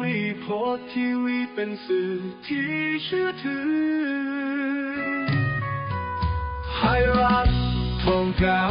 วิโพสทีวีเป็นสื่อที่เชื่อถือให้รัฐทองกา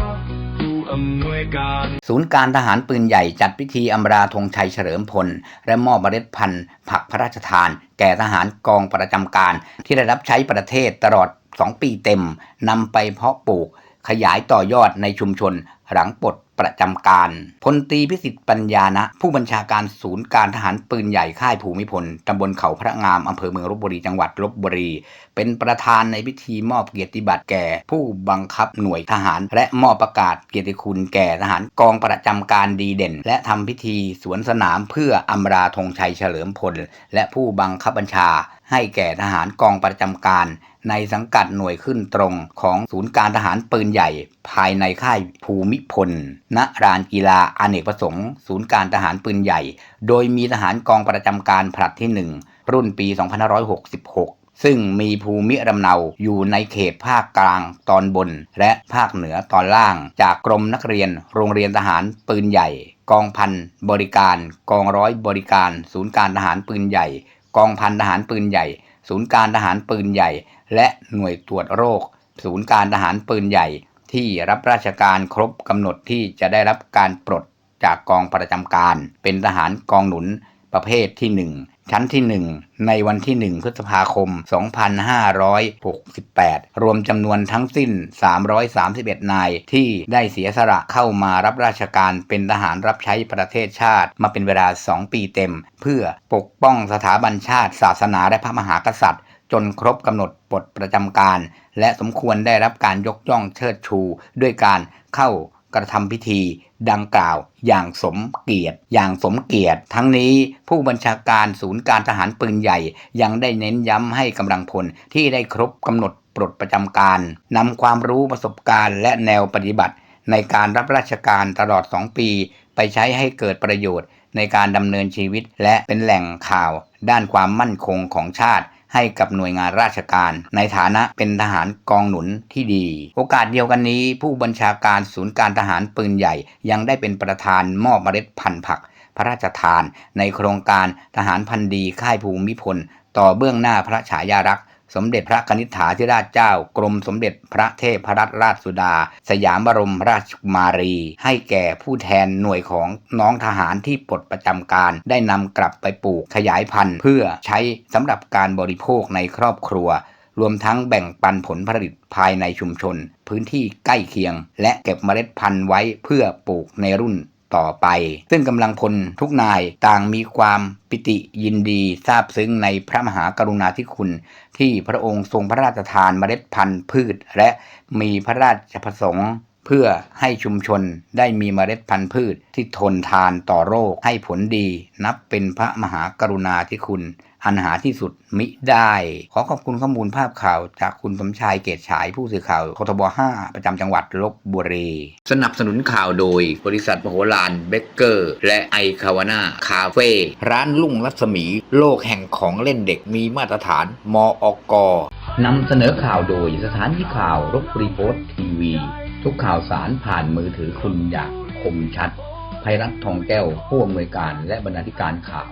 ผู้อำนวยการ ศูนย์การทหารปืนใหญ่จัดพิธีอำราธงชัยเฉลิมพล และมอบเมล็ดพันธุ์ผักพระราชทาน แก่ทหารกองประจำการ ที่ได้รับใช้ประเทศตลอด 2 ปีเต็มนำไปเพาะปลูก ขยายต่อยอดในชุมชนหลังปลดประจำการพลตรีพิสิทธิ์ปัญญานะ ผู้บัญชาการศูนย์การทหารปืนใหญ่ค่ายภูมิพลตำบลเขาพระงาม อำเภอเมืองลบบุรีจังหวัดลบบุรี เป็นประธานในพิธีมอบเกียรติบัตรแก่ ผู้บังคับหน่วยทหาร และมอบประกาศเกียรติคุณแก่ทหารกองประจำการดีเด่น และทำพิธีสวนสนามเพื่ออำราธงชัยเฉลิมพล และผู้บังคับบัญชา ให้แก่ทหารกองประจำการในสังกัดหน่วยขึ้นตรงของศูนย์การทหารปืนใหญ่ ภายในค่ายภูมิพลณรานกีฬาอเนกประสงค์ ศูนย์การทหารปืนใหญ่ โดยมีทหารกองประจำการผลัดที่ 1 รุ่นปี 2566 ซึ่งมีภูมิลำเนาอยู่ในเขตภาคกลางตอนบน และภาคเหนือตอนล่าง จากกรมนักเรียน โรงเรียนทหารปืนใหญ่ กองพันบริการ กองร้อยบริการ ศูนย์การทหารปืนใหญ่ กองพันทหารปืนใหญ่ ศูนย์การทหารปืนใหญ่ และหน่วยตรวจโรค ศูนย์การทหารปืนใหญ่ ที่รับราชการครบกำหนดที่จะได้รับการปลดจากกองประจำการ เป็นทหารกองหนุนประเภทที่ 1 ชั้นที่ 1 ในวันที่ 1 พฤษภาคม 2568 รวมจำนวนทั้งสิ้น 331 นายที่ได้เสียสละเข้ามารับราชการเป็นทหารรับใช้ประเทศชาติมาเป็นเวลา 2 ปีเต็ม เพื่อปกป้องสถาบันชาติ ศาสนาและพระมหากษัตริย์ จนครบกำหนดปลดประจำการ และสมควรได้รับการยกย่องเชิดชู ด้วยการเข้ากระทำพิธีดังกล่าวอย่างสมเกียรติ อย่างสมเกียรติ ทั้งนี้ผู้บัญชาการศูนย์การทหารปืนใหญ่ ยังได้เน้นย้ำให้กำลังพลที่ได้ครบกำหนดปลดประจำการนำความรู้ประสบการณ์ และแนวปฏิบัติ ในการรับราชการตลอด 2 ปี ไปใช้ให้เกิดประโยชน์ในการดำเนินชีวิต และเป็นแหล่งข่าว ด้านความมั่นคงของชาติ ให้กับหน่วยงานราชการ ในฐานะเป็นทหารกองหนุนที่ดี โอกาสเดียวกันนี้ ผู้บัญชาการศูนย์การทหารปืนใหญ่ ยังได้เป็นประธานมอบเมล็ดพันธุ์ผัก พระราชทาน ในโครงการทหารพันธุ์ดีค่ายภูมิพล ต่อเบื้องหน้าพระฉายารักษ์ สมเด็จพระกนิษฐาธิราชเจ้า กรมสมเด็จพระเทพรัตนราชสุดา สยามบรมราชกุมารี ให้แก่ผู้แทนหน่วยของน้องทหารที่ปลดประจำการ ได้นำกลับไปปลูกขยายพันธุ์ เพื่อใช้สำหรับการบริโภคในครอบครัว รวมทั้งแบ่งปันผลผลิตภายในชุมชน พื้นที่ใกล้เคียง และเก็บเมล็ดพันธุ์ไว้เพื่อปลูกในรุ่น ต่อไป ซึ่งกำลังพลทุกนายต่างมีความปิติยินดีซาบซึ้งในพระมหากรุณาธิคุณ ที่พระองค์ทรงพระราชทานเมล็ดพันธุ์พืช และมีพระราชประสงค์ เพื่อให้ชุมชนได้มีเมล็ดพันธุ์พืชที่ทนทานต่อโรคให้ผลดี นับเป็นพระมหากรุณาธิคุณ อันหาที่สุดมิได้ ขอขอบคุณข้อมูลภาพข่าวจากคุณสมชายเกตฉายผู้สื่อข่าวททบ 5 ประจำจังหวัดลบบุรี สนับสนุนข่าวโดย บริษัทมโหฬารเบเกอร์ และไอคาวาน่าคาเฟ่ร้านลุ่งรัศมี โลกแห่งของเล่นเด็กมีมาตรฐาน มอกนำเสนอข่าวโดยสถานีข่าวรบรีโพสต์ทีวี ทุกข่าวสารผ่านมือถือคุณอย่างคมชัดภัยรัฐทองแก้ว ผู้อำนวยการและบรรณาธิการข่าว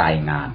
รายงาน